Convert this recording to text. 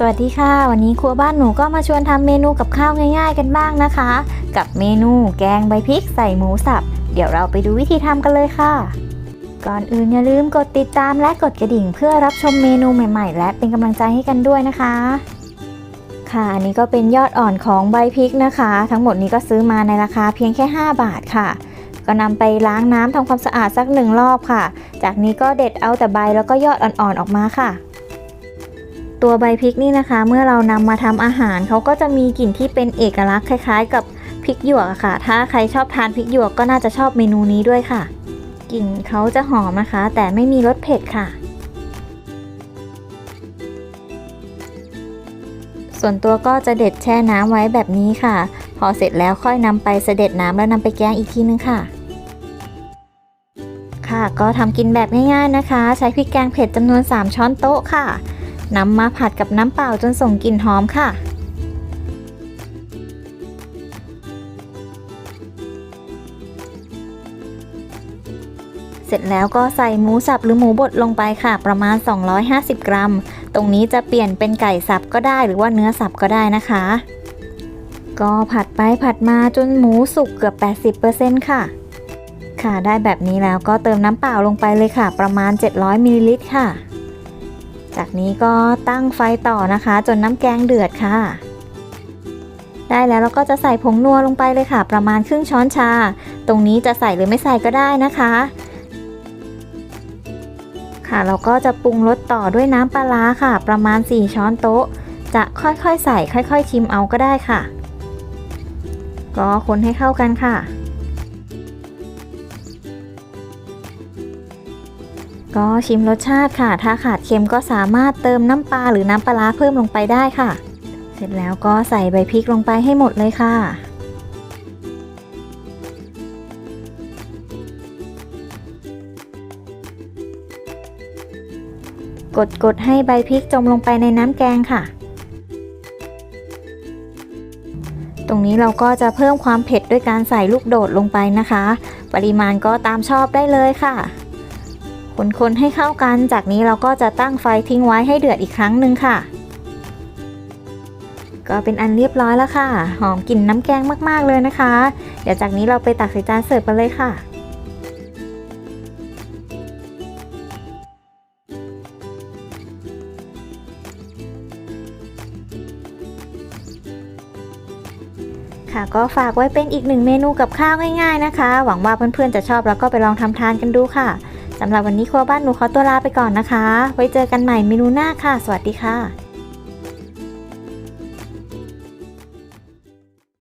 สวัสดีค่ะ วันนี้ครัวบ้านหนูก็มาชวนทำเมนูกับข้าวง่าย ๆ กันบ้างนะคะ กับเมนูแกงใบพริกใส่หมูสับ เดี๋ยวเราไปดูวิธีทำกันเลยค่ะ ก่อนอื่นอย่าลืมกดติดตามและกดกระดิ่ง เพื่อรับชมเมนูใหม่ ๆ และเป็นกำลังใจให้กันด้วยนะคะ ค่ะอันนี้ก็เป็นยอดอ่อนของใบพริกนะคะ ทั้งหมดนี้ก็ซื้อมาในราคาเพียงแค่ 5 บาทค่ะ ก็นำไปล้างน้ำทำความสะอาดสักหนึ่งรอบค่ะ จากนี้ก็เด็ดเอาแต่ใบแล้วก็ยอดอ่อนๆออกมาค่ะ ตัวใบพริกนี่นะคะ เมื่อเรานำมาทำอาหารเขาก็จะมีกลิ่นที่เป็นเอกลักษณ์คล้าย ๆ กับพริกหยวกค่ะ ถ้าใครชอบทานพริกหยวกก็น่าจะชอบเมนูนี้ด้วยค่ะ กลิ่นเขาจะหอมนะคะ แต่ไม่มีรสเผ็ดค่ะ ส่วนตัวก็จะเด็ดแช่น้ำไว้แบบนี้ค่ะ พอเสร็จแล้วค่อยนำไปเสด็จน้ำแล้วนำไปแกงอีกทีนึงค่ะค่ะก็ทำกินแบบง่ายๆนะคะ ใช้พริกแกงเผ็ดจำนวน 3 ช้อนโต๊ะค่ะ นำมาผัดกับน้ำเปล่าจนส่งกลิ่นหอมค่ะ เสร็จแล้วก็ใส่หมูสับหรือหมูบดลงไปค่ะ ประมาณ 250 กรัม ตรงนี้จะเปลี่ยนเป็นไก่สับก็ได้หรือว่าเนื้อสับก็ได้นะคะ ก็ผัดไปผัดมาจนหมูสุกเกือบ 80%ค่ะค่ะได้แบบนี้แล้วก็เติมน้ำเปล่าลงไปเลยค่ะ ประมาณ 700มิลลิลิตรค่ะ จากนี้ก็ตั้งไฟต่อนะคะ จนน้ำแกงเดือดค่ะ ได้แล้วเราก็จะใส่ผงนัวลงไปเลยค่ะ ประมาณครึ่งช้อนชา ตรงนี้จะใส่หรือไม่ใส่ก็ได้นะคะ ค่ะเราก็จะปรุงรสต่อด้วยน้ำปลาร้าค่ะ ประมาณ 4 ช้อนโต๊ะ จะค่อยๆใส่ ค่อย ๆ ชิมเอาก็ได้ค่ะ ก็คนให้เข้ากันค่ะ ก็ชิมรสชาติค่ะ ถ้าขาดเค็มก็สามารถเติมน้ำปลาหรือน้ำปลาร้าเพิ่มลงไปได้ค่ะ เสร็จแล้วก็ใส่ใบพริกลงไปให้หมดเลยค่ะ กดกดให้ใบพริกจมลงไปในน้ำแกงค่ะ ตรงนี้เราก็จะเพิ่มความเผ็ดด้วยการใส่ลูกโดดลงไปนะคะ ปริมาณก็ตามชอบได้เลยค่ะ คนๆให้เข้ากัน จากนี้เราก็จะตั้งไฟทิ้งไว้ให้เดือดอีกครั้งหนึ่งค่ะ ก็เป็นอันเรียบร้อยแล้วค่ะ หอมกลิ่นน้ำแกงมากๆเลยนะคะ เดี๋ยวจากนี้เราไปตักใส่จานเสิร์ฟกันเลยค่ะค่ะก็ฝากไว้เป็นอีกหนึ่งเมนูกับข้าวง่ายๆนะคะ หวังว่าเพื่อนๆจะชอบแล้วก็ไปลองทำทานกันดูค่ะ สำหรับวันนี้ครัวบ้านหนูขอตัวลาไปก่อนนะคะ ไว้เจอกันใหม่เมนูหน้าค่ะ สวัสดีค่ะ